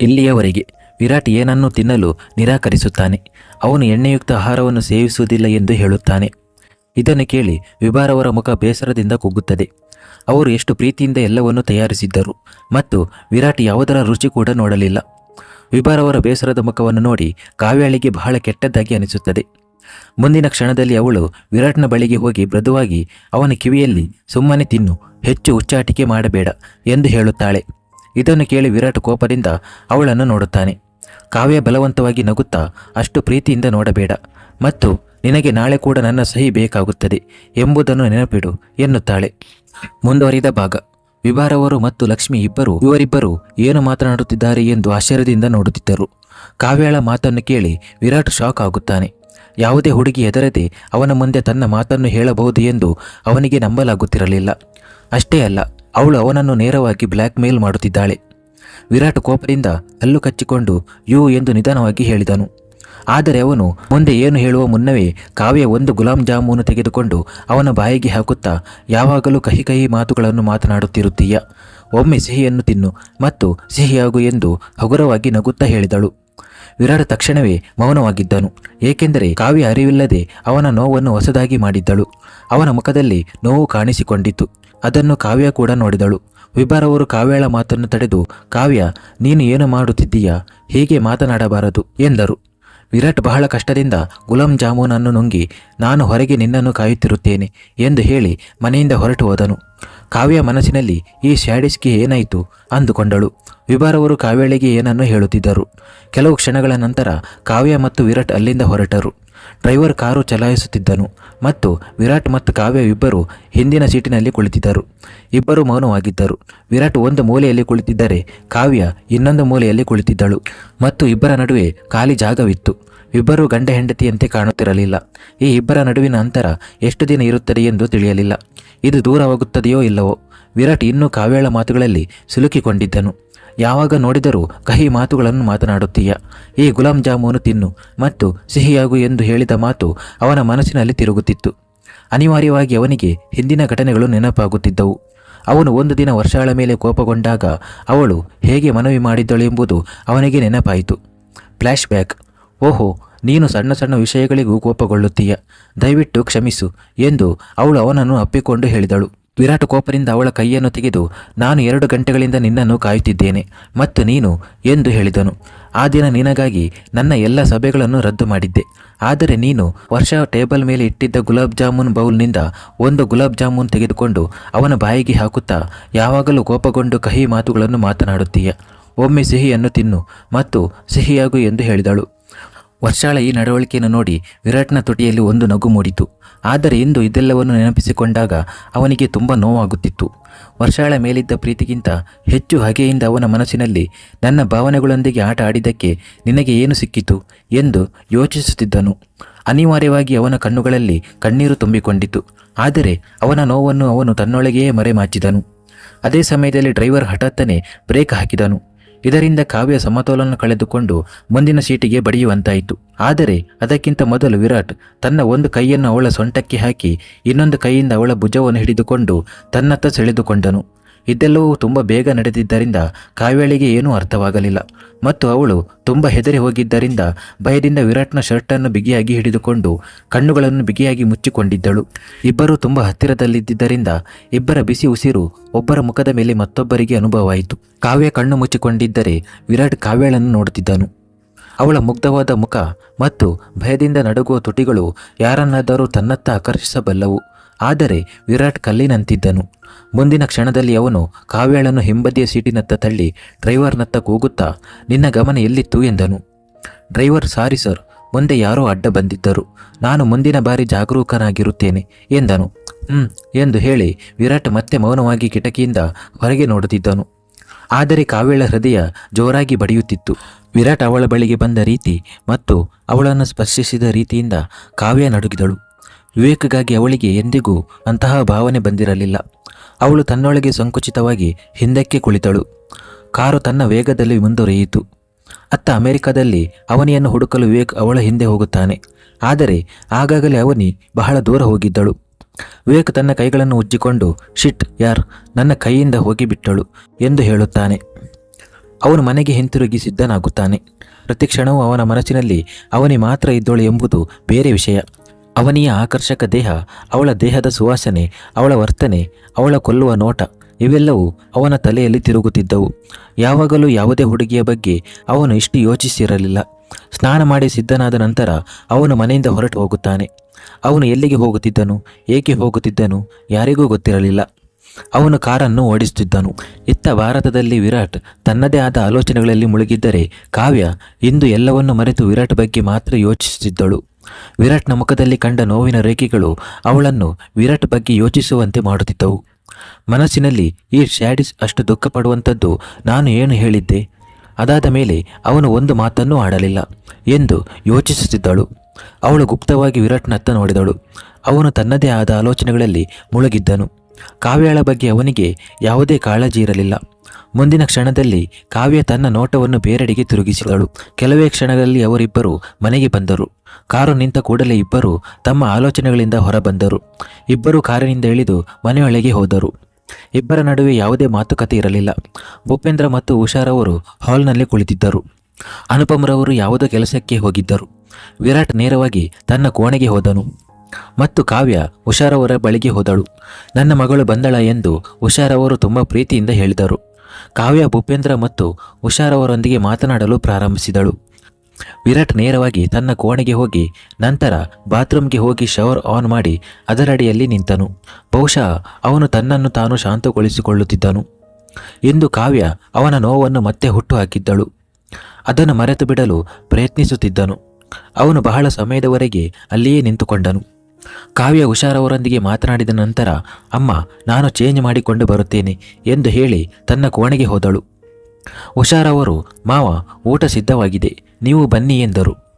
ಇಲ್ಲಿಯವರೆಗೆ ವಿರಾಟ್ ಏನನ್ನೂ ತಿನ್ನಲು ನಿರಾಕರಿಸುತ್ತಾನೆ. ಅವನು ಎಣ್ಣೆಯುಕ್ತ ಆಹಾರವನ್ನು ಸೇವಿಸುವುದಿಲ್ಲ ಎಂದು ಹೇಳುತ್ತಾನೆ. ಇದನ್ನು ಕೇಳಿ ವಿಭಾರವರ ಮುಖ ಬೇಸರದಿಂದ ಕುಗ್ಗುತ್ತದೆ. ಅವರು ಎಷ್ಟು ಪ್ರೀತಿಯಿಂದ ಎಲ್ಲವನ್ನೂ ತಯಾರಿಸಿದ್ದರು ಮತ್ತು ವಿರಾಟ್ ಯಾವುದರ ರುಚಿ ಕೂಡ ನೋಡಲಿಲ್ಲ. ವಿಭಾರವರ ಬೇಸರದ ಮುಖವನ್ನು ನೋಡಿ ಕಾವ್ಯಾಳಿಗೆ ಬಹಳ ಕೆಟ್ಟದ್ದಾಗಿ ಅನಿಸುತ್ತದೆ. ಮುಂದಿನ ಕ್ಷಣದಲ್ಲಿ ಅವಳು ವಿರಾಟ್ನ ಬಳಿಗೆ ಹೋಗಿ ಮೃದುವಾಗಿ, ಅವನ ಕಿವಿಯಲ್ಲಿ ಸುಮ್ಮನೆ ತಿನ್ನು, ಹೆಚ್ಚು ಉಚ್ಚಾಟಿಕೆ ಮಾಡಬೇಡ ಎಂದು ಹೇಳುತ್ತಾಳೆ. ಇದನ್ನು ಕೇಳಿ ವಿರಾಟ್ ಕೋಪದಿಂದ ಅವಳನ್ನು ನೋಡುತ್ತಾನೆ. ಕಾವ್ಯ ಬಲವಂತವಾಗಿ ನಗುತ್ತಾ, ಅಷ್ಟು ಪ್ರೀತಿಯಿಂದ ನೋಡಬೇಡ. ಮತ್ತು, ನಿನಗೆ ನಾಳೆ ಕೂಡ ನನ್ನ ಸಹಿ ಬೇಕಾಗುತ್ತದೆ ಎಂಬುದನ್ನು ನೆನಪಿಡು ಎನ್ನುತ್ತಾಳೆ. ಮುಂದುವರಿದ ಭಾಗ. ವಿಭಾರವರು ಮತ್ತು ಲಕ್ಷ್ಮಿ ಇಬ್ಬರು, ಇವರಿಬ್ಬರು ಏನು ಮಾತನಾಡುತ್ತಿದ್ದಾರೆ ಎಂದು ಆಶ್ಚರ್ಯದಿಂದ ನೋಡುತ್ತಿದ್ದರು. ಕಾವ್ಯಾಳ ಮಾತನ್ನು ಕೇಳಿ ವಿರಾಟ್ ಶಾಕ್ ಆಗುತ್ತಾನೆ. ಯಾವುದೇ ಹುಡುಗಿ ಹೆದರದೆ ಅವನ ಮುಂದೆ ತನ್ನ ಮಾತನ್ನು ಹೇಳಬಹುದು ಎಂದು ಅವನಿಗೆ ನಂಬಲಾಗುತ್ತಿರಲಿಲ್ಲ. ಅಷ್ಟೇ ಅಲ್ಲ ಅವಳು ಅವನನ್ನು ನೇರವಾಗಿ ಬ್ಲ್ಯಾಕ್ ಮೇಲ್ ಮಾಡುತ್ತಿದ್ದಾಳೆ. ವಿರಾಟ್ ಕೋಪದಿಂದ ಅಲ್ಲು ಕಚ್ಚಿಕೊಂಡು ಯು ಎಂದು ನಿಧಾನವಾಗಿ ಹೇಳಿದನು. ಆದರೆ ಅವನು ಮುಂದೆ ಏನು ಹೇಳುವ ಮುನ್ನವೇ ಕಾವ್ಯ ಒಂದು ಗುಲಾಂ ಜಾಮೂನು ತೆಗೆದುಕೊಂಡು ಅವನ ಬಾಯಿಗೆ ಹಾಕುತ್ತಾ, ಯಾವಾಗಲೂ ಕಹಿ ಕಹಿ ಮಾತುಗಳನ್ನು ಮಾತನಾಡುತ್ತಿರುತ್ತೀಯ. ಒಮ್ಮೆ ಸಿಹಿಯನ್ನು ತಿನ್ನು ಮತ್ತು ಸಿಹಿಯಾಗು ಎಂದು ಹಗುರವಾಗಿ ನಗುತ್ತಾ ಹೇಳಿದಳು. ವಿರಾಟ್ ತಕ್ಷಣವೇ ಮೌನವಾಗಿದ್ದನು, ಏಕೆಂದರೆ ಕಾವ್ಯ ಅರಿವಿಲ್ಲದೆ ಅವನ ನೋವನ್ನು ಹೊಸದಾಗಿ ಮಾಡಿದ್ದಳು. ಅವನ ಮುಖದಲ್ಲಿ ನೋವು ಕಾಣಿಸಿಕೊಂಡಿತು ಅದನ್ನು ಕಾವ್ಯ ಕೂಡ ನೋಡಿದಳು. ವಿಭಾರವರು ಕಾವ್ಯಳ ಮಾತನ್ನು ತಡೆದು, ಕಾವ್ಯ, ನೀನು ಏನು ಮಾಡುತ್ತಿದ್ದೀಯಾ? ಹೀಗೆ ಮಾತನಾಡಬಾರದು, ಎಂದರು. ವಿರಾಟ್ ಬಹಳ ಕಷ್ಟದಿಂದ ಗುಲಾಂ ಜಾಮೂನನ್ನು ನುಂಗಿ, ನಾನು ಹೊರಗೆ ನಿನ್ನನ್ನು ಕಾಯುತ್ತಿರುತ್ತೇನೆ, ಎಂದು ಹೇಳಿ ಮನೆಯಿಂದ ಹೊರಟು ಹೋದನು. ಕಾವ್ಯ ಮನಸ್ಸಿನಲ್ಲಿ, ಈ ಶ್ಯಾಡಿಸ್ಗೆ ಏನಾಯಿತು? ಅಂದುಕೊಂಡಳು. ವಿಭಾರವರು ಕಾವ್ಯಳಿಗೆ ಏನನ್ನು ಹೇಳುತ್ತಿದ್ದರು. ಕೆಲವು ಕ್ಷಣಗಳ ನಂತರ ಕಾವ್ಯ ಮತ್ತು ವಿರಾಟ್ ಅಲ್ಲಿಂದ ಹೊರಟರು. ಡ್ರೈವರ್ ಕಾರು ಚಲಾಯಿಸುತ್ತಿದ್ದನು ಮತ್ತು ವಿರಾಟ್ ಮತ್ತು ಕಾವ್ಯ ಇಬ್ಬರು ಹಿಂದಿನ ಸೀಟಿನಲ್ಲಿ ಕುಳಿತಿದ್ದರು. ಇಬ್ಬರು ಮೌನವಾಗಿದ್ದರು. ವಿರಾಟ್ ಒಂದು ಮೂಲೆಯಲ್ಲಿ ಕುಳಿತಿದ್ದರೆ ಕಾವ್ಯ ಇನ್ನೊಂದು ಮೂಲೆಯಲ್ಲಿ ಕುಳಿತಿದ್ದಳು ಮತ್ತು ಇಬ್ಬರ ನಡುವೆ ಖಾಲಿ ಜಾಗವಿತ್ತು. ಇಬ್ಬರು ಗಂಡ ಹೆಂಡತಿಯಂತೆ ಕಾಣುತ್ತಿರಲಿಲ್ಲ. ಈ ಇಬ್ಬರ ನಡುವಿನ ಅಂತರ ಎಷ್ಟು ದಿನ ಇರುತ್ತದೆ ಎಂದು ತಿಳಿಯಲಿಲ್ಲ. ಇದು ದೂರವಾಗುತ್ತದೆಯೋ ಇಲ್ಲವೋ? ವಿರಾಟ್ ಇನ್ನೂ ಕಾವ್ಯಾಳ ಮಾತುಗಳಲ್ಲಿ ಸಿಲುಕಿಕೊಂಡಿದ್ದನು. ಯಾವಾಗ ನೋಡಿದರೂ ಕಹಿ ಮಾತುಗಳನ್ನು ಮಾತನಾಡುತ್ತೀಯ. ಈ ಗುಲಾಂ ಜಾಮೂನು ತಿನ್ನು ಮತ್ತು ಸಿಹಿಯಾಗು ಎಂದು ಹೇಳಿದ ಮಾತು ಅವನ ಮನಸ್ಸಿನಲ್ಲಿ ತಿರುಗುತ್ತಿತ್ತು. ಅನಿವಾರ್ಯವಾಗಿ ಅವನಿಗೆ ಹಿಂದಿನ ಘಟನೆಗಳು ನೆನಪಾಗುತ್ತಿದ್ದವು. ಅವನು ಒಂದು ದಿನ ವರ್ಷಾಳ ಮೇಲೆ ಕೋಪಗೊಂಡಾಗ ಅವಳು ಹೇಗೆ ಮನವಿ ಮಾಡಿದ್ದಳು ಎಂಬುದು ಅವನಿಗೆ ನೆನಪಾಯಿತು. ಫ್ಲ್ಯಾಶ್ ಬ್ಯಾಕ್, ಓಹೋ, ನೀನು ಸಣ್ಣ ಸಣ್ಣ ವಿಷಯಗಳಿಗೂ ಕೋಪಗೊಳ್ಳುತ್ತೀಯ. ದಯವಿಟ್ಟು ಕ್ಷಮಿಸು ಎಂದು ಅವಳು ಅವನನ್ನು ಅಪ್ಪಿಕೊಂಡು ಹೇಳಿದಳು. ವಿರಾಟ್ ಕೋಪದಿಂದ ಅವಳ ಕೈಯನ್ನು ತೆಗೆದು ನಾನು ಎರಡು ಗಂಟೆಗಳಿಂದ ನಿನ್ನನ್ನು ಕಾಯುತ್ತಿದ್ದೇನೆ ಮತ್ತು ನೀನು ಎಂದು ಹೇಳಿದನು. ಆ ದಿನ ನಿನಗಾಗಿ ನನ್ನ ಎಲ್ಲ ಸಭೆಗಳನ್ನು ರದ್ದು ಮಾಡಿದ್ದೆ. ಆದರೆ ನೀನು ವರ್ಷ ಟೇಬಲ್ ಮೇಲೆ ಇಟ್ಟಿದ್ದ ಗುಲಾಬ್ ಜಾಮೂನ್ ಬೌಲ್ನಿಂದ ಒಂದು ಗುಲಾಬ್ ಜಾಮೂನ್ ತೆಗೆದುಕೊಂಡು ಅವನ ಬಾಯಿಗೆ ಹಾಕುತ್ತಾ ಯಾವಾಗಲೂ ಕೋಪಗೊಂಡು ಕಹಿ ಮಾತುಗಳನ್ನು ಮಾತನಾಡುತ್ತೀಯ. ಒಮ್ಮೆ ಸಿಹಿಯನ್ನು ತಿನ್ನು ಮತ್ತು ಸಿಹಿಯಾಗು ಎಂದು ಹೇಳಿದಳು. ವರ್ಷಾಳ ಈ ನಡವಳಿಕೆಯನ್ನು ನೋಡಿ ವಿರಾಟ್ನ ತುಟಿಯಲ್ಲಿ ಒಂದು ನಗು ಮೂಡಿತು. ಆದರೆ ಇಂದು ಇದೆಲ್ಲವನ್ನು ನೆನಪಿಸಿಕೊಂಡಾಗ ಅವನಿಗೆ ತುಂಬ ನೋವಾಗುತ್ತಿತ್ತು. ವರ್ಷಾಳ ಮೇಲಿದ್ದ ಪ್ರೀತಿಗಿಂತ ಹೆಚ್ಚು ಹಗೆಯಿಂದ ಅವನ ಮನಸ್ಸಿನಲ್ಲಿ ನನ್ನ ಭಾವನೆಗಳೊಂದಿಗೆ ಆಟ ಆಡಿದ್ದಕ್ಕೆ ನಿನಗೆ ಏನು ಸಿಕ್ಕಿತು ಎಂದು ಯೋಚಿಸುತ್ತಿದ್ದನು. ಅನಿವಾರ್ಯವಾಗಿ ಅವನ ಕಣ್ಣುಗಳಲ್ಲಿ ಕಣ್ಣೀರು ತುಂಬಿಕೊಂಡಿತು ಆದರೆ ಅವನ ನೋವನ್ನು ಅವನು ತನ್ನೊಳಗೆಯೇ ಮರೆಮಾಚಿದನು. ಅದೇ ಸಮಯದಲ್ಲಿ ಡ್ರೈವರ್ ಹಠಾತ್ತನೆ ಬ್ರೇಕ್ ಹಾಕಿದನು. ಇದರಿಂದ ಕಾವ್ಯ ಸಮತೋಲನ ಕಳೆದುಕೊಂಡು ಮುಂದಿನ ಸೀಟಿಗೆ ಬಡಿಯುವಂತಾಯಿತು. ಆದರೆ ಅದಕ್ಕಿಂತ ಮೊದಲು ವಿರಾಟ್ ತನ್ನ ಒಂದು ಕೈಯನ್ನು ಅವಳ ಸೊಂಟಕ್ಕೆ ಹಾಕಿ ಇನ್ನೊಂದು ಕೈಯಿಂದ ಅವಳ ಭುಜವನ್ನು ಹಿಡಿದುಕೊಂಡು ತನ್ನತ್ತ ಸೆಳೆದುಕೊಂಡನು. ಇದೆಲ್ಲವೂ ತುಂಬ ಬೇಗ ನಡೆದಿದ್ದರಿಂದ ಕಾವ್ಯಾಳಿಗೆ ಏನೂ ಅರ್ಥವಾಗಲಿಲ್ಲ. ಮತ್ತು ಅವಳು ತುಂಬ ಹೆದರಿ ಹೋಗಿದ್ದರಿಂದ ಭಯದಿಂದ ವಿರಾಟ್ನ ಶರ್ಟನ್ನು ಬಿಗಿಯಾಗಿ ಹಿಡಿದುಕೊಂಡು ಕಣ್ಣುಗಳನ್ನು ಬಿಗಿಯಾಗಿ ಮುಚ್ಚಿಕೊಂಡಿದ್ದಳು. ಇಬ್ಬರೂ ತುಂಬ ಹತ್ತಿರದಲ್ಲಿದ್ದರಿಂದ ಇಬ್ಬರ ಬಿಸಿ ಉಸಿರು ಒಬ್ಬರ ಮುಖದ ಮೇಲೆ ಮತ್ತೊಬ್ಬರಿಗೆ ಅನುಭವವಾಯಿತು. ಕಾವ್ಯ ಕಣ್ಣು ಮುಚ್ಚಿಕೊಂಡಿದ್ದರೆ ವಿರಾಟ್ ಕಾವ್ಯಳನ್ನು ನೋಡುತ್ತಿದ್ದನು. ಅವಳ ಮುಗ್ಧವಾದ ಮುಖ ಮತ್ತು ಭಯದಿಂದ ನಡುಗುವ ತುಟಿಗಳು ಯಾರನ್ನಾದರೂ ತನ್ನತ್ತ ಆಕರ್ಷಿಸಬಲ್ಲವು. ಆದರೆ ವಿರಾಟ್ ಕಲ್ಲಿನಂತಿದ್ದನು. ಮುಂದಿನ ಕ್ಷಣದಲ್ಲಿ ಅವನು ಕಾವ್ಯಾಳನ್ನು ಹಿಂಬದಿಯ ಸೀಟಿನತ್ತ ತಳ್ಳಿ ಡ್ರೈವರ್ನತ್ತ ಕೂಗುತ್ತಾ, ನಿನ್ನ ಗಮನ ಎಲ್ಲಿತ್ತು? ಎಂದನು. Driver, sorry sir. ಮುಂದೆ ಯಾರೋ ಅಡ್ಡ ಬಂದಿದ್ದರು. ನಾನು ಮುಂದಿನ ಬಾರಿ ಜಾಗರೂಕನಾಗಿರುತ್ತೇನೆ, ಎಂದನು. ಹ್ಞೂ ಎಂದು ಹೇಳಿ ವಿರಾಟ್ ಮತ್ತೆ ಮೌನವಾಗಿ ಕಿಟಕಿಯಿಂದ ಹೊರಗೆ ನೋಡುತ್ತಿದ್ದನು. ಆದರೆ ಕಾವ್ಯಳ ಹೃದಯ ಜೋರಾಗಿ ಬಡಿಯುತ್ತಿತ್ತು. ವಿರಾಟ್ ಅವಳ ಬಳಿಗೆ ಬಂದ ರೀತಿ ಮತ್ತು ಅವಳನ್ನು ಸ್ಪರ್ಶಿಸಿದ ರೀತಿಯಿಂದ ಕಾವ್ಯ ನಡುಗಿದಳು. ವಿವೇಕ್ಗಾಗಿ ಅವಳಿಗೆ ಎಂದಿಗೂ ಅಂತಹ ಭಾವನೆ ಬಂದಿರಲಿಲ್ಲ. ಅವಳು ತನ್ನೊಳಗೆ ಸಂಕುಚಿತವಾಗಿ ಹಿಂದಕ್ಕೆ ಕುಳಿತಳು. ಕಾರು ತನ್ನ ವೇಗದಲ್ಲಿ ಮುಂದುವರಿಯಿತು. ಅತ್ತ ಅಮೆರಿಕದಲ್ಲಿ ಅವನಿಯನ್ನು ಹುಡುಕಲು ವಿವೇಕ್ ಅವಳ ಹಿಂದೆ ಹೋಗುತ್ತಾನೆ. ಆದರೆ ಆಗಾಗಲೇ ಅವನಿ ಬಹಳ ದೂರ ಹೋಗಿದ್ದಳು. ವಿವೇಕ್ ತನ್ನ ಕೈಗಳನ್ನು ಉಜ್ಜಿಕೊಂಡು, ಶಿಟ್, ಯಾರ್, ನನ್ನ ಕೈಯಿಂದ ಹೋಗಿಬಿಟ್ಟಳು ಎಂದು ಹೇಳುತ್ತಾನೆ. ಅವನು ಮನೆಗೆ ಹಿಂತಿರುಗಿ ಸಿದ್ಧನಾಗುತ್ತಾನೆ. ಪ್ರತಿ ಕ್ಷಣವೂ ಅವನ ಮನಸ್ಸಿನಲ್ಲಿ ಅವನಿ ಮಾತ್ರ ಇದ್ದಳು ಎಂಬುದು ಬೇರೆ ವಿಷಯ. ಅವನಿಯ ಆಕರ್ಷಕ ದೇಹ, ಅವಳ ದೇಹದ ಸುವಾಸನೆ, ಅವಳ ವರ್ತನೆ, ಅವಳ ಕೊಲ್ಲುವ ನೋಟ, ಇವೆಲ್ಲವೂ ಅವನ ತಲೆಯಲ್ಲಿ ತಿರುಗುತ್ತಿದ್ದವು. ಯಾವಾಗಲೂ ಯಾವುದೇ ಹುಡುಗಿಯ ಬಗ್ಗೆ ಅವನು ಇಷ್ಟು ಯೋಚಿಸಿರಲಿಲ್ಲ. ಸ್ನಾನ ಮಾಡಿ ಸಿದ್ಧನಾದ ನಂತರ ಅವನು ಮನೆಯಿಂದ ಹೊರಟು ಹೋಗುತ್ತಾನೆ. ಅವನು ಎಲ್ಲಿಗೆ ಹೋಗುತ್ತಿದ್ದನು, ಏಕೆ ಹೋಗುತ್ತಿದ್ದನು, ಯಾರಿಗೂ ಗೊತ್ತಿರಲಿಲ್ಲ. ಅವನು ಕಾರನ್ನು ಓಡಿಸುತ್ತಿದ್ದನು. ಇತ್ತ ಭಾರತದಲ್ಲಿ ವಿರಾಟ್ ತನ್ನದೇ ಆದ ಆಲೋಚನೆಗಳಲ್ಲಿ ಮುಳುಗಿದ್ದರೆ ಕಾವ್ಯ ಇಂದು ಎಲ್ಲವನ್ನು ಮರೆತು ವಿರಾಟ್ ಬಗ್ಗೆ ಮಾತ್ರ ಯೋಚಿಸುತ್ತಿದ್ದಳು. ವಿರಾಟ್ನ ಮುಖದಲ್ಲಿ ಕಂಡ ನೋವಿನ ರೇಖೆಗಳು ಅವಳನ್ನು ವಿರಾಟ್ ಬಗ್ಗೆ ಯೋಚಿಸುವಂತೆ ಮಾಡುತ್ತಿದ್ದವು. ಮನಸ್ಸಿನಲ್ಲಿ ಈ ಶ್ಯಾಡಿಸ್ ಅಷ್ಟು ದುಃಖ ಪಡುವಂಥದ್ದು ನಾನು ಏನು ಹೇಳಿದ್ದೆ? ಅದಾದ ಮೇಲೆ ಅವನು ಒಂದು ಮಾತನ್ನೂ ಆಡಲಿಲ್ಲ ಎಂದು ಯೋಚಿಸುತ್ತಿದ್ದಳು. ಅವಳು ಗುಪ್ತವಾಗಿ ವಿರಾಟ್ನತ್ತ ನೋಡಿದಳು. ಅವನು ತನ್ನದೇ ಆದ ಆಲೋಚನೆಗಳಲ್ಲಿ ಮುಳುಗಿದ್ದನು. ಕಾವ್ಯಳ ಬಗ್ಗೆ ಅವನಿಗೆ ಯಾವುದೇ ಕಾಳಜಿ ಇರಲಿಲ್ಲ. ಮುಂದಿನ ಕ್ಷಣದಲ್ಲಿ ಕಾವ್ಯ ತನ್ನ ನೋಟವನ್ನು ಬೇರೆಡೆಗೆ ತಿರುಗಿಸಿದಳು. ಕೆಲವೇ ಕ್ಷಣಗಳಲ್ಲಿ ಅವರಿಬ್ಬರು ಮನೆಗೆ ಬಂದರು. ಕಾರು ನಿಂತ ಕೂಡಲೇ ಇಬ್ಬರು ತಮ್ಮ ಆಲೋಚನೆಗಳಿಂದ ಹೊರಬಂದರು. ಇಬ್ಬರು ಕಾರಿನಿಂದ ಇಳಿದು ಮನೆಯೊಳಗೆ ಹೋದರು. ಇಬ್ಬರ ನಡುವೆ ಯಾವುದೇ ಮಾತುಕತೆ ಇರಲಿಲ್ಲ. ಭೂಪೇಂದ್ರ ಮತ್ತು ಉಷಾರವರು ಹಾಲ್ನಲ್ಲಿ ಕುಳಿತಿದ್ದರು. ಅನುಪಮರವರು ಯಾವುದೋ ಕೆಲಸಕ್ಕೆ ಹೋಗಿದ್ದರು. ವಿರಾಟ್ ನೇರವಾಗಿ ತನ್ನ ಕೋಣೆಗೆ ಹೋದನು. ಮತ್ತು ಕಾವ್ಯ ಉಷಾರವರ ಬಳಿಗೆ ಹೋದಳು. ನನ್ನ ಮಗಳು ಬಂದಳ ಎಂದು ಉಷಾರವರು ತುಂಬ ಪ್ರೀತಿಯಿಂದ ಹೇಳಿದರು. ಕಾವ್ಯ ಭೂಪೇಂದ್ರ ಮತ್ತು ಉಷಾರವರೊಂದಿಗೆ ಮಾತನಾಡಲು ಪ್ರಾರಂಭಿಸಿದಳು. ವಿರಾಟ್ ನೇರವಾಗಿ ತನ್ನ ಕೋಣೆಗೆ ಹೋಗಿ ನಂತರ ಬಾತ್ರೂಮ್ಗೆ ಹೋಗಿ ಶವರ್ ಆನ್ ಮಾಡಿ ಅದರಡಿಯಲ್ಲಿ ನಿಂತನು. ಬಹುಶಃ ಅವನು ತನ್ನನ್ನು ತಾನು ಶಾಂತಗೊಳಿಸಿಕೊಳ್ಳುತ್ತಿದ್ದನು. ಎಂದು ಕಾವ್ಯ ಅವನ ನೋವನ್ನು ಮತ್ತೆ ಹುಟ್ಟು ಹಾಕಿದ್ದಳು ಅದನ್ನು ಮರೆತು ಬಿಡಲು ಪ್ರಯತ್ನಿಸುತ್ತಿದ್ದನು. ಅವನು ಬಹಳ ಸಮಯದವರೆಗೆ ಅಲ್ಲಿಯೇ ನಿಂತುಕೊಂಡನು. ಕಾವ್ಯ ಹುಷಾರವರೊಂದಿಗೆ ಮಾತನಾಡಿದ ನಂತರ, ಅಮ್ಮ, ನಾನು ಚೇಂಜ್ ಮಾಡಿಕೊಂಡು ಬರುತ್ತೇನೆ ಎಂದು ಹೇಳಿ ತನ್ನ ಕೋಣೆಗೆ ಹೋದಳು. ಹುಷಾರವರು ಮಾವ, ಊಟ ಸಿದ್ಧವಾಗಿದೆ, ನೀವು ಬನ್ನಿ ಎಂದರು.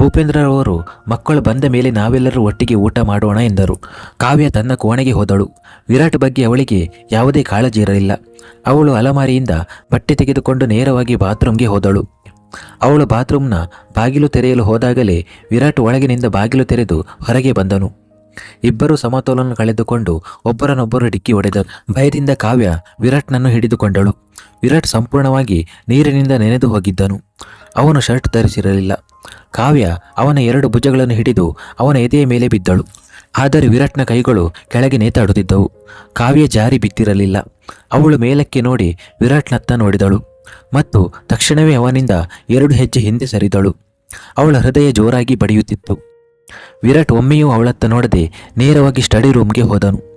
ಭೂಪೇಂದ್ರರವರು ಮಕ್ಕಳು ಬಂದ ಮೇಲೆ ನಾವೆಲ್ಲರೂ ಒಟ್ಟಿಗೆ ಊಟ ಮಾಡೋಣ ಎಂದರು. ಕಾವ್ಯ ತನ್ನ ಕೋಣೆಗೆ ಹೋದಳು. ವಿರಾಟ್ ಬಗ್ಗೆ ಅವಳಿಗೆ ಯಾವುದೇ ಕಾಳಜಿ ಇರಲಿಲ್ಲ. ಅವಳು ಅಲಮಾರಿಯಿಂದ ಬಟ್ಟೆ ತೆಗೆದುಕೊಂಡು ನೇರವಾಗಿ ಬಾತ್ರೂಮ್ಗೆ ಹೋದಳು. ಅವಳು ಬಾತ್ರೂಮ್ನ ಬಾಗಿಲು ತೆರೆಯಲು ಹೋದಾಗಲೇ ವಿರಾಟ್ ಒಳಗಿನಿಂದ ಬಾಗಿಲು ತೆರೆದು ಹೊರಗೆ ಬಂದನು. ಇಬ್ಬರು ಸಮತೋಲನ ಕಳೆದುಕೊಂಡು ಒಬ್ಬರನ್ನೊಬ್ಬರು ಡಿಕ್ಕಿ ಹೊಡೆದರು ಭಯದಿಂದ ಕಾವ್ಯ ವಿರಾಟ್ನನ್ನು ಹಿಡಿದುಕೊಂಡಳು. ವಿರಾಟ್ ಸಂಪೂರ್ಣವಾಗಿ ನೀರಿನಿಂದ ನೆನೆದು ಹೋಗಿದ್ದನು. ಅವನು ಶರ್ಟ್ ಧರಿಸಿರಲಿಲ್ಲ. ಕಾವ್ಯ ಅವನ ಎರಡು ಭುಜಗಳನ್ನು ಹಿಡಿದು ಅವನ ಎದೆಯ ಮೇಲೆ ಬಿದ್ದಳು. ಆದರೆ ವಿರಾಟ್ನ ಕೈಗಳು ಕೆಳಗೆ ನೇತಾಡುತ್ತಿದ್ದವು. ಕಾವ್ಯ ಜಾರಿ ಬಿದ್ದಿರಲಿಲ್ಲ. ಅವಳು ಮೇಲಕ್ಕೆ ನೋಡಿ ವಿರಾಟ್ನತ್ತ ನೋಡಿದಳು. ಮತ್ತು ತಕ್ಷಣವೇ ಅವನಿಂದ ಎರಡು ಹೆಜ್ಜೆ ಹಿಂದೆ ಸರಿದಳು. ಅವಳ ಹೃದಯ ಜೋರಾಗಿ ಬಡಿಯುತ್ತಿತ್ತು. ವಿರಾಟ್ ಒಮ್ಮೆಯೂ ಅವಳತ್ತ ನೋಡದೆ ನೇರವಾಗಿ ಸ್ಟಡಿ ರೂಮ್ಗೆ ಹೋದನು.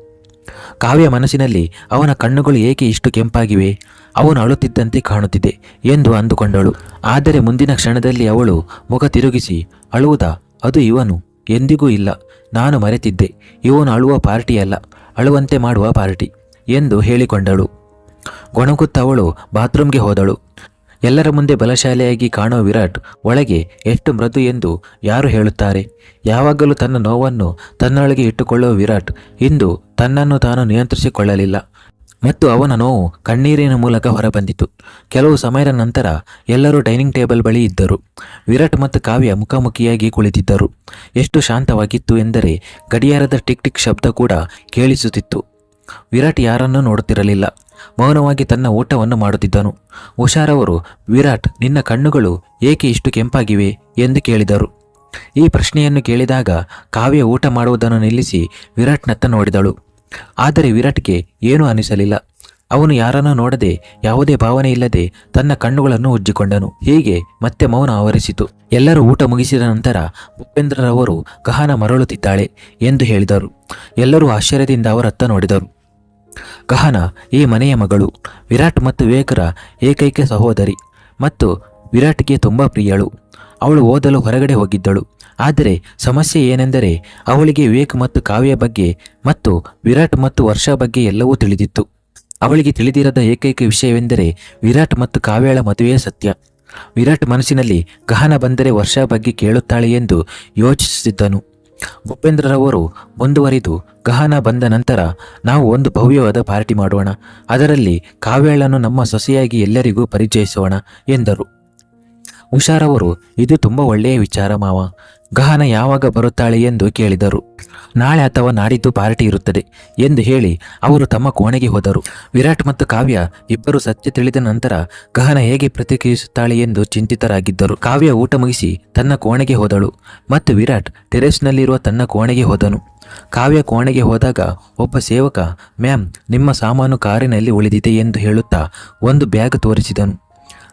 ಕಾವ್ಯ ಮನಸ್ಸಿನಲ್ಲಿ ಅವನ ಕಣ್ಣುಗಳು ಏಕೆ ಇಷ್ಟು ಕೆಂಪಾಗಿವೆ, ಅವನು ಅಳುತ್ತಿದ್ದಂತೆ ಕಾಣುತ್ತಿದೆ ಎಂದು ಅಂದುಕೊಂಡಳು. ಆದರೆ ಮುಂದಿನ ಕ್ಷಣದಲ್ಲಿ ಅವಳು ಮುಖ ತಿರುಗಿಸಿ, ಅಳುವುದಾ? ಅದು ಇವನು? ಎಂದಿಗೂ ಇಲ್ಲ. ನಾನು ಮರೆತಿದ್ದೆ. ಇವನು ಅಳುವ ಪಾರ್ಟಿಯಲ್ಲ, ಅಳುವಂತೆ ಮಾಡುವ ಪಾರ್ಟಿ ಎಂದು ಹೇಳಿಕೊಂಡಳು. ಗೊಣಗುತ್ತ ಅವಳು ಬಾತ್ರೂಮ್ಗೆ ಹೋದಳು. ಎಲ್ಲರ ಮುಂದೆ ಬಲಶಾಲಿಯಾಗಿ ಕಾಣುವ ವಿರಾಟ್ ಒಳಗೆ ಎಷ್ಟು ಮೃದು ಎಂದು ಯಾರು ಹೇಳುತ್ತಾರೆ? ಯಾವಾಗಲೂ ತನ್ನ ನೋವನ್ನು ತನ್ನೊಳಗೆ ಇಟ್ಟುಕೊಳ್ಳುವ ವಿರಾಟ್ ಇಂದು ತನ್ನನ್ನು ತಾನು ನಿಯಂತ್ರಿಸಿಕೊಳ್ಳಲಿಲ್ಲ. ಮತ್ತು ಅವನ ನೋವು ಕಣ್ಣೀರಿನ ಮೂಲಕ ಹೊರಬಂದಿತು. ಕೆಲವು ಸಮಯದ ನಂತರ ಎಲ್ಲರೂ ಡೈನಿಂಗ್ ಟೇಬಲ್ ಬಳಿ ಇದ್ದರು. ವಿರಾಟ್ ಮತ್ತು ಕಾವ್ಯ ಮುಖಾಮುಖಿಯಾಗಿ ಕುಳಿತಿದ್ದರು. ಎಷ್ಟು ಶಾಂತವಾಗಿತ್ತು ಎಂದರೆ ಗಡಿಯಾರದ ಟಿಕ್ ಟಿಕ್ ಶಬ್ದ ಕೂಡ ಕೇಳಿಸುತ್ತಿತ್ತು. ವಿರಾಟ್ ಯಾರನ್ನೂ ನೋಡುತ್ತಿರಲಿಲ್ಲ. ಮೌನವಾಗಿ ತನ್ನ ಊಟವನ್ನು ಮಾಡುತ್ತಿದ್ದನು. ಹುಷಾರವರು ವಿರಾಟ್, ನಿನ್ನ ಕಣ್ಣುಗಳು ಏಕೆ ಇಷ್ಟು ಕೆಂಪಾಗಿವೆ ಎಂದು ಕೇಳಿದರು. ಈ ಪ್ರಶ್ನೆಯನ್ನು ಕೇಳಿದಾಗ ಕಾವ್ಯ ಊಟ ಮಾಡುವುದನ್ನು ನಿಲ್ಲಿಸಿ ವಿರಾಟ್ನತ್ತ ನೋಡಿದಳು. ಆದರೆ ವಿರಾಟ್ಗೆ ಏನೂ ಅನಿಸಲಿಲ್ಲ. ಅವನು ಯಾರನ್ನೂ ನೋಡದೆ ಯಾವುದೇ ಭಾವನೆ ಇಲ್ಲದೆ ತನ್ನ ಕಣ್ಣುಗಳನ್ನು ಉಜ್ಜಿಕೊಂಡನು. ಹೀಗೆ ಮತ್ತೆ ಮೌನ ಆವರಿಸಿತು. ಎಲ್ಲರೂ ಊಟ ಮುಗಿಸಿದ ನಂತರ ಭೂಪೇಂದ್ರರವರು ಗಹನ ಮರಳುತ್ತಿದ್ದಾಳೆ ಎಂದು ಹೇಳಿದರು. ಎಲ್ಲರೂ ಆಶ್ಚರ್ಯದಿಂದ ಅವರತ್ತ ನೋಡಿದರು. ಗಹನ ಈ ಮನೆಯ ಮಗಳು, ವಿರಾಟ್ ಮತ್ತು ವಿವೇಕರ ಏಕೈಕ ಸಹೋದರಿ ಮತ್ತು ವಿರಾಟ್ಗೆ ತುಂಬ ಪ್ರಿಯಳು. ಅವಳು ಓದಲು ಹೊರಗಡೆ ಹೋಗಿದ್ದಳು. ಆದರೆ ಸಮಸ್ಯೆ ಏನೆಂದರೆ ಅವಳಿಗೆ ವಿವೇಕ್ ಮತ್ತು ಕಾವ್ಯ ಬಗ್ಗೆ ಮತ್ತು ವಿರಾಟ್ ಮತ್ತು ವರ್ಷ ಬಗ್ಗೆ ಎಲ್ಲವೂ ತಿಳಿದಿತ್ತು. ಅವಳಿಗೆ ತಿಳಿದಿರದ ಏಕೈಕ ವಿಷಯವೆಂದರೆ ವಿರಾಟ್ ಮತ್ತು ಕಾವ್ಯಳ ಮದುವೆಯ ಸತ್ಯ. ವಿರಾಟ್ ಮನಸ್ಸಿನಲ್ಲಿ ಗಹನ ಬಂದರೆ ವರ್ಷ ಬಗ್ಗೆ ಕೇಳುತ್ತಾಳೆ ಎಂದು ಯೋಚಿಸುತ್ತಿದ್ದನು. ಭೂಪೇಂದ್ರರವರು ಮುಂದುವರಿದು ಗಹನ ಬಂದ ನಂತರ ನಾವು ಒಂದು ಭವ್ಯವಾದ ಪಾರ್ಟಿ ಮಾಡೋಣ. ಅದರಲ್ಲಿ ಕಾವ್ಯಳನ್ನು ನಮ್ಮ ಸೊಸೆಯಾಗಿ ಎಲ್ಲರಿಗೂ ಪರಿಚಯಿಸೋಣ ಎಂದರು. ಉಷಾರವರು, ಇದು ತುಂಬ ಒಳ್ಳೆಯ ವಿಚಾರ ಮಾವ. ಗಹನ ಯಾವಾಗ ಬರುತ್ತಾಳೆ ಎಂದು ಕೇಳಿದರು. ನಾಳೆ ಅಥವಾ ನಾಡಿದ್ದು ಪಾರ್ಟಿ ಇರುತ್ತದೆ ಎಂದು ಹೇಳಿ ಅವರು ತಮ್ಮ ಕೋಣೆಗೆ ಹೋದರು. ವಿರಾಟ್ ಮತ್ತು ಕಾವ್ಯ ಇಬ್ಬರು ಸತ್ಯ ತಿಳಿದ ನಂತರ ಗಹನ ಹೇಗೆ ಪ್ರತಿಕ್ರಿಯಿಸುತ್ತಾಳೆ ಎಂದು ಚಿಂತಿತರಾಗಿದ್ದರು. ಕಾವ್ಯ ಊಟ ಮುಗಿಸಿ ತನ್ನ ಕೋಣೆಗೆ ಹೋದಳು ಮತ್ತು ವಿರಾಟ್ ಟೆರೆಸ್ನಲ್ಲಿರುವ ತನ್ನ ಕೋಣೆಗೆ ಹೋದನು. ಕಾವ್ಯ ಕೋಣೆಗೆ ಹೋದಾಗ ಒಬ್ಬ ಸೇವಕ, ಮ್ಯಾಮ್, ನಿಮ್ಮ ಸಾಮಾನು ಕಾರಿನಲ್ಲಿ ಉಳಿದಿದೆ ಎಂದು ಹೇಳುತ್ತಾ ಒಂದು ಬ್ಯಾಗ್ ತೋರಿಸಿದನು.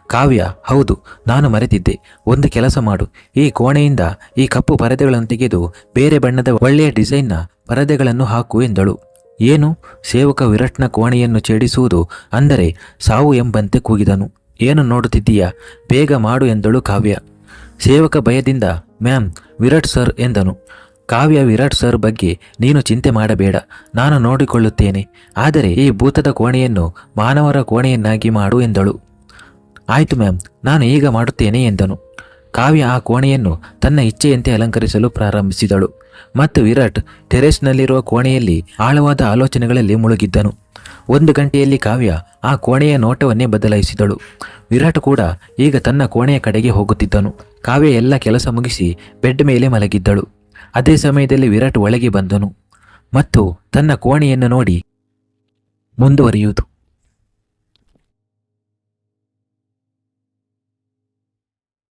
ಕಾವ್ಯ, ಹೌದು, ನಾನು ಮರೆತಿದ್ದೆ. ಒಂದು ಕೆಲಸ ಮಾಡು. ಈ ಕೋಣೆಯಿಂದ ಈ ಕಪ್ಪು ಪರದೆಗಳನ್ನು ತೆಗೆದು ಬೇರೆ ಬಣ್ಣದ ಒಳ್ಳೆಯ ಡಿಸೈನ್ನ ಪರದೆಗಳನ್ನು ಹಾಕು ಎಂದಳು. ಏನು? ಸೇವಕ ವಿರಟ್ನ ಕೋಣೆಯನ್ನು ಛೇಡಿಸುವುದು ಅಂದರೆ ಸಾವು ಎಂಬಂತೆ ಕೂಗಿದನು. ಏನು ನೋಡುತ್ತಿದ್ದೀಯಾ? ಬೇಗ ಮಾಡು ಎಂದಳು ಕಾವ್ಯ. ಸೇವಕ ಭಯದಿಂದ, ಮ್ಯಾಮ್, ವಿರಾಟ್ ಸರ್ ಎಂದನು. ಕಾವ್ಯ, ವಿರಾಟ್ ಸರ್ ಬಗ್ಗೆ ನೀನು ಚಿಂತೆ ಮಾಡಬೇಡ. ನಾನು ನೋಡಿಕೊಳ್ಳುತ್ತೇನೆ. ಆದರೆ ಈ ಭೂತದ ಕೋಣೆಯನ್ನು ಮಾನವರ ಕೋಣೆಯನ್ನಾಗಿ ಮಾಡು ಎಂದಳು. ಆಯಿತು ಮ್ಯಾಮ್, ನಾನು ಈಗ ಮಾಡುತ್ತೇನೆ ಎಂದನು. ಕಾವ್ಯ ಆ ಕೋಣೆಯನ್ನು ತನ್ನ ಇಚ್ಛೆಯಂತೆ ಅಲಂಕರಿಸಲು ಪ್ರಾರಂಭಿಸಿದಳು. ಮತ್ತು ವಿರಾಟ್ ಟೆರೆಸ್ನಲ್ಲಿರುವ ಕೋಣೆಯಲ್ಲಿ ಆಳವಾದ ಆಲೋಚನೆಗಳಲ್ಲಿ ಮುಳುಗಿದ್ದನು. ಒಂದು ಗಂಟೆಯಲ್ಲಿ ಕಾವ್ಯ ಆ ಕೋಣೆಯ ನೋಟವನ್ನೇ ಬದಲಾಯಿಸಿದಳು. ವಿರಾಟ್ ಕೂಡ ಈಗ ತನ್ನ ಕೋಣೆಯ ಕಡೆಗೆ ಹೋಗುತ್ತಿದ್ದನು. ಕಾವ್ಯ ಎಲ್ಲ ಕೆಲಸ ಮುಗಿಸಿ ಬೆಡ್ ಮೇಲೆ ಮಲಗಿದ್ದಳು. ಅದೇ ಸಮಯದಲ್ಲಿ ವಿರಾಟ್ ಒಳಗೆ ಬಂದನು. ಮತ್ತು ತನ್ನ ಕೋಣೆಯನ್ನು ನೋಡಿ ಮುಂದುವರಿಯುವುದು.